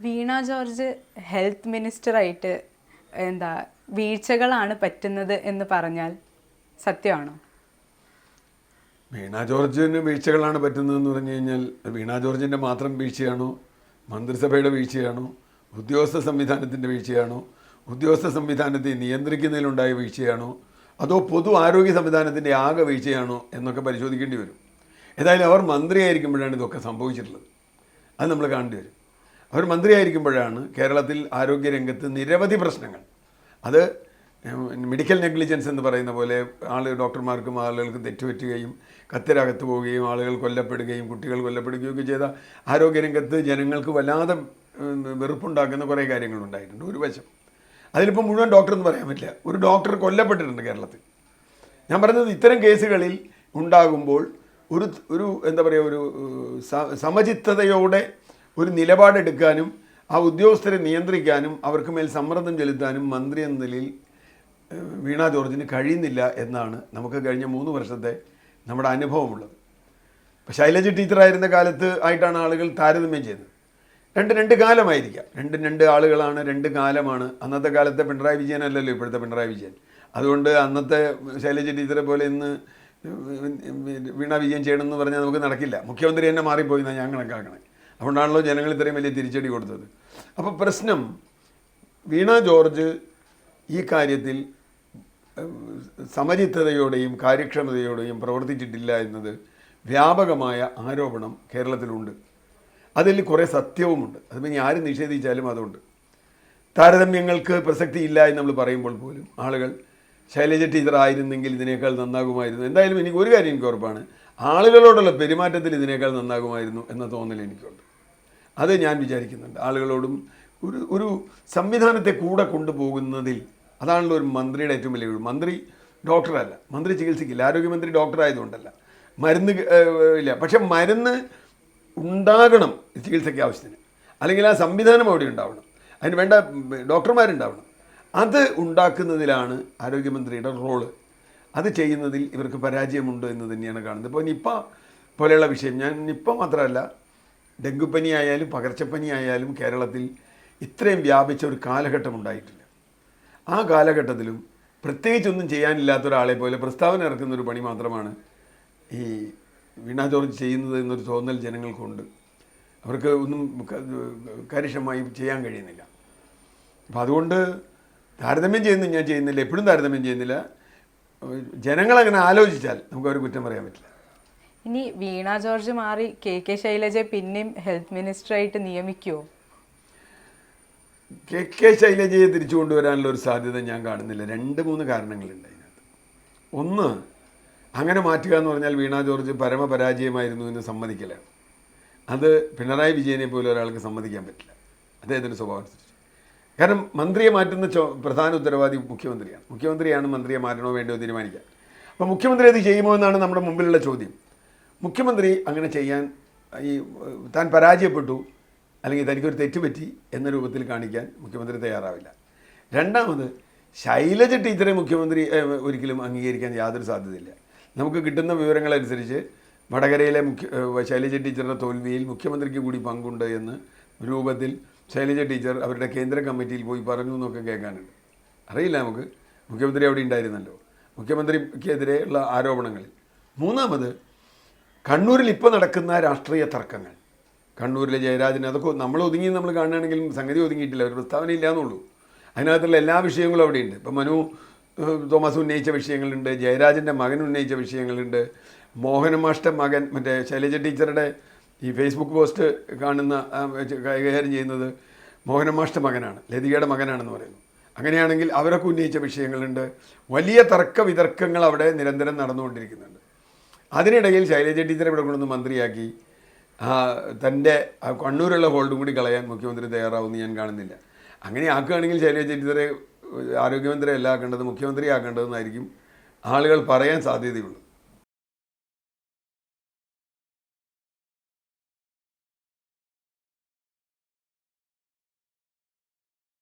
വീണ George health മിനിസ്റ്ററായിട്ട് എന്താ വീഴ്ചകളാണ് പറ്റുന്നത് എന്ന് പറഞ്ഞാൽ സത്യമാണോ? വീണ ജോർജിന് വീഴ്ചകളാണ് പറ്റുന്നതെന്ന് പറഞ്ഞു കഴിഞ്ഞാൽ വീണ ജോർജിന്റെ മാത്രം വീഴ്ചയാണോ? മന്ത്രിസഭയുടെ വീഴ്ചയാണോ? ഉദ്യോഗസ്ഥ സംവിധാനത്തിന്റെ വീഴ്ചയാണോ? ഉദ്യോഗസ്ഥ സംവിധാനത്തെ നിയന്ത്രിക്കുന്നതിലുണ്ടായ വീഴ്ചയാണോ? അതോ പൊതു ആരോഗ്യ സംവിധാനത്തിന്റെ ആകെ വീഴ്ചയാണോ എന്നൊക്കെ പരിശോധിക്കേണ്ടി വരും. ഏതായാലും അവർ മന്ത്രിയായിരിക്കുമ്പോഴാണ് ഇതൊക്കെ സംഭവിച്ചിട്ടുള്ളത്. അത് നമ്മൾ കാണേണ്ടി വരും. അവർ മന്ത്രിയായിരിക്കുമ്പോഴാണ് കേരളത്തിൽ ആരോഗ്യരംഗത്ത് നിരവധി പ്രശ്നങ്ങൾ. അത് മെഡിക്കൽ നെഗ്ലിജൻസ് എന്ന് പറയുന്ന പോലെ ആൾ ഡോക്ടർമാർക്കും ആളുകൾക്ക് തെറ്റുപറ്റുകയും കത്തിരകത്ത് പോവുകയും ആളുകൾ കൊല്ലപ്പെടുകയും കുട്ടികൾ കൊല്ലപ്പെടുകയും ഒക്കെ ചെയ്ത ആരോഗ്യരംഗത്ത് ജനങ്ങൾക്ക് വല്ലാതെ വെറുപ്പുണ്ടാക്കുന്ന കുറേ കാര്യങ്ങളുണ്ടായിട്ടുണ്ട് ഒരു വശം. അതിലിപ്പോൾ മുഴുവൻ ഡോക്ടർ എന്ന് പറയാൻ പറ്റില്ല. ഒരു ഡോക്ടർ കൊല്ലപ്പെട്ടിട്ടുണ്ട് കേരളത്തിൽ. ഞാൻ പറഞ്ഞത് ഇത്തരം കേസുകളിൽ ഉണ്ടാകുമ്പോൾ ഒരു ഒരു എന്താ പറയുക ഒരു സമചിത്തതയോടെ ഒരു നിലപാടെടുക്കാനും ആ ഉദ്യോഗസ്ഥരെ നിയന്ത്രിക്കാനും അവർക്ക് മേൽ സമ്മർദ്ദം ചെലുത്താനും മന്ത്രി എന്ന നിലയിൽ വീണ ജോർജിന് കഴിയുന്നില്ല എന്നാണ് നമുക്ക് കഴിഞ്ഞ മൂന്ന് വർഷത്തെ നമ്മുടെ അനുഭവമുള്ളത്. ഇപ്പോൾ ശൈലജ ടീച്ചറായിരുന്ന കാലത്ത് ആയിട്ടാണ് ആളുകൾ താരതമ്യം ചെയ്തത് രണ്ട് രണ്ട് കാലമായിരിക്കാം. രണ്ട് രണ്ട് ആളുകളാണ് രണ്ട് കാലമാണ്. അന്നത്തെ കാലത്തെ പിണറായി വിജയൻ അല്ലല്ലോ ഇപ്പോഴത്തെ പിണറായി വിജയൻ. അതുകൊണ്ട് അന്നത്തെ ശൈലജ ടീച്ചറെ പോലെ ഇന്ന് വീണ വിജയൻ ചെയ്യണമെന്ന് പറഞ്ഞാൽ നമുക്ക് നടക്കില്ല. മുഖ്യമന്ത്രി തന്നെ മാറിപ്പോയി എന്നാണ് ഞാൻ കണക്കാക്കണേ. അതുകൊണ്ടാണല്ലോ ജനങ്ങൾ ഇത്രയും വലിയ തിരിച്ചടി കൊടുത്തത്. അപ്പോൾ പ്രശ്നം വീണ ജോർജ് ഈ കാര്യത്തിൽ സമചിത്തതയോടെയും കാര്യക്ഷമതയോടെയും പ്രവർത്തിച്ചിട്ടില്ല എന്നത് വ്യാപകമായ ആരോപണം കേരളത്തിലുണ്ട്. അതിൽ കുറേ സത്യവുമുണ്ട്. അത് പിന്നെ ആരും നിഷേധിച്ചാലും അതുണ്ട്. താരതമ്യങ്ങൾക്ക് പ്രസക്തിയില്ല എന്ന് നമ്മൾ പറയുമ്പോൾ പോലും ആളുകൾ ശൈലജ ടീച്ചർ ആയിരുന്നെങ്കിൽ ഇതിനേക്കാൾ നന്നാകുമായിരുന്നു. എന്തായാലും എനിക്ക് ഒരു കാര്യം എനിക്ക് ഉറപ്പാണ്. ആളുകളോടുള്ള പെരുമാറ്റത്തിൽ ഇതിനേക്കാൾ നന്നാകുമായിരുന്നു എന്ന തോന്നൽ എനിക്കുണ്ട്. അത് ഞാൻ വിചാരിക്കുന്നുണ്ട്. ആളുകളോടും ഒരു ഒരു സംവിധാനത്തെ കൂടെ കൊണ്ടുപോകുന്നതിൽ അതാണല്ലോ ഒരു മന്ത്രിയുടെ ഏറ്റവും വലിയ കഴിവ് മന്ത്രി ഡോക്ടറല്ല. മന്ത്രി ചികിത്സിക്കില്ല. ആരോഗ്യമന്ത്രി ഡോക്ടർ ആയതുകൊണ്ടല്ല മരുന്ന് ഇല്ല. പക്ഷെ മരുന്ന് ഉണ്ടാകണം ചികിത്സയ്ക്ക് ആവശ്യത്തിന്. അല്ലെങ്കിൽ ആ സംവിധാനം അവിടെ ഉണ്ടാവണം. അതിന് വേണ്ട ഡോക്ടർമാരുണ്ടാവണം. അത് ഉണ്ടാക്കുന്നതിലാണ് ആരോഗ്യമന്ത്രിയുടെ റോൾ. അത് ചെയ്യുന്നതിൽ ഇവർക്ക് പരാജയമുണ്ട് എന്ന് തന്നെയാണ് കാണുന്നത്. ഇപ്പോൾ നിപ്പ പോലെയുള്ള വിഷയം ഞാൻ നിപ്പ മാത്രമല്ല ഡെങ്കുപ്പനി ആയാലും പകർച്ചപ്പനി ആയാലും കേരളത്തിൽ ഇത്രയും വ്യാപിച്ച ഒരു കാലഘട്ടം ഉണ്ടായിട്ടില്ല. ആ കാലഘട്ടത്തിലും പ്രത്യേകിച്ചൊന്നും ചെയ്യാനില്ലാത്ത ഒരാളെ പോലെ പ്രസ്താവന ഇറക്കുന്ന ഒരു പണി മാത്രമാണ് ഈ വീണ ജോർജ് ചെയ്യുന്നത് എന്നൊരു തോന്നൽ ജനങ്ങൾക്കുണ്ട്. അവർക്ക് ഒന്നും കാര്യക്ഷമമായി ചെയ്യാൻ കഴിയുന്നില്ല. അപ്പം അതുകൊണ്ട് താരതമ്യം ചെയ്യുന്നു ഞാൻ ചെയ്യുന്നില്ല എപ്പോഴും താരതമ്യം ചെയ്യുന്നില്ല. ജനങ്ങളങ്ങനെ ആലോചിച്ചാൽ നമുക്ക് അവർ കുറ്റം പറയാൻ പറ്റില്ല. ഇനി വീണ ജോർജ് മാറി കെ കെ ശൈലജയെ പിന്നെയും ഹെൽത്ത് മിനിസ്റ്റർ ആയിട്ട് നിയമിക്കുമോ കെ കെ ശൈലജയെ തിരിച്ചു കൊണ്ടുവരാനുള്ള ഒരു സാധ്യത ഞാൻ കാണുന്നില്ല. രണ്ട് മൂന്ന് കാരണങ്ങളുണ്ട് അതിനകത്ത്. ഒന്ന് അങ്ങനെ മാറ്റുക എന്ന് പറഞ്ഞാൽ വീണ ജോർജ് പരമപരാജയമായിരുന്നു എന്ന് സമ്മതിക്കലാണ് അത് പിണറായി വിജയനെ പോലെ ഒരാൾക്ക് സമ്മതിക്കാൻ പറ്റില്ല. അദ്ദേഹത്തിന്റെ സ്വഭാവം അനുസരിച്ച്. കാരണം മന്ത്രിയെ മാറ്റുന്ന ചോ പ്രധാന ഉത്തരവാദി മുഖ്യമന്ത്രിയാണ്. മുഖ്യമന്ത്രിയാണ് മന്ത്രിയെ മാറ്റണോ വേണ്ടോ തീരുമാനിക്കാൻ അപ്പോൾ മുഖ്യമന്ത്രി അത് ചെയ്യുമോ എന്നാണ് നമ്മുടെ മുമ്പിലുള്ള ചോദ്യം. മുഖ്യമന്ത്രി അങ്ങനെ ചെയ്യാൻ ഈ താൻ പരാജയപ്പെട്ടു അല്ലെങ്കിൽ തനിക്കൊരു തെറ്റുപറ്റി എന്ന രൂപത്തിൽ കാണിക്കാൻ മുഖ്യമന്ത്രി തയ്യാറാവില്ല. രണ്ടാമത് ശൈലജ ടീച്ചറെ മുഖ്യമന്ത്രി ഒരിക്കലും അംഗീകരിക്കാൻ യാതൊരു സാധ്യതയില്ല. നമുക്ക് കിട്ടുന്ന വിവരങ്ങളനുസരിച്ച് വടകരയിലെ മുഖ്യ ശൈലജ ടീച്ചറുടെ തോൽവിയിൽ മുഖ്യമന്ത്രിക്ക് കൂടി പങ്കുണ്ട് എന്ന് രൂപത്തിൽ ശൈലജ ടീച്ചർ അവരുടെ കേന്ദ്ര കമ്മിറ്റിയിൽ പോയി പറഞ്ഞു എന്നൊക്കെ കേൾക്കാനുണ്ട്. അറിയില്ല നമുക്ക്. മുഖ്യമന്ത്രി അവിടെ ഉണ്ടായിരുന്നല്ലോ. മുഖ്യമന്ത്രിക്കെതിരെയുള്ള ആരോപണങ്ങളിൽ. മൂന്നാമത് കണ്ണൂരിൽ ഇപ്പോൾ നടക്കുന്ന രാഷ്ട്രീയ തർക്കങ്ങൾ. കണ്ണൂരിലെ ജയരാജന് അതൊക്കെ നമ്മൾ ഒതുങ്ങി നമ്മൾ കാണുകയാണെങ്കിലും സംഗതി ഒതുങ്ങിയിട്ടില്ല. ഒരു പ്രസ്താവന ഇല്ലാന്നുള്ളൂ. അതിനകത്തുള്ള എല്ലാ വിഷയങ്ങളും അവിടെയുണ്ട്. ഇപ്പം മനു തോമസ് ഉന്നയിച്ച വിഷയങ്ങളുണ്ട്. ജയരാജന്റെ മകൻ ഉന്നയിച്ച വിഷയങ്ങളുണ്ട്. മോഹനമാഷ്ട മകൻ മറ്റേ ശൈലജ ടീച്ചറുടെ ഈ ഫേസ്ബുക്ക് പോസ്റ്റ് കാണുന്ന കൈകാര്യം ചെയ്യുന്നത് മോഹനമാഷ്ട മകനാണ്. ലതികയുടെ മകനാണെന്ന് പറയുന്നു. അങ്ങനെയാണെങ്കിൽ അവരൊക്കെ ഉന്നയിച്ച വിഷയങ്ങളുണ്ട്. വലിയ തർക്ക വിതർക്കങ്ങൾ അവിടെ നിരന്തരം നടന്നുകൊണ്ടിരിക്കുന്നുണ്ട്. അതിനിടയിൽ ശൈലജ ടീച്ചറെ ഇവിടെ കൊണ്ടുവന്ന് മന്ത്രിയാക്കി. തന്റെ കണ്ണൂരുള്ള ഹോൾഡും കൂടി കളയാൻ മുഖ്യമന്ത്രി തയ്യാറാവുമെന്ന് ഞാൻ കാണുന്നില്ല. അങ്ങനെ ആക്കുകയാണെങ്കിൽ ശൈലജ ടീച്ചറെ ആരോഗ്യമന്ത്രി അല്ല ആക്കേണ്ടത് മുഖ്യമന്ത്രി ആക്കേണ്ടതെന്നായിരിക്കും ആളുകൾ പറയാൻ സാധ്യതയുള്ളൂ.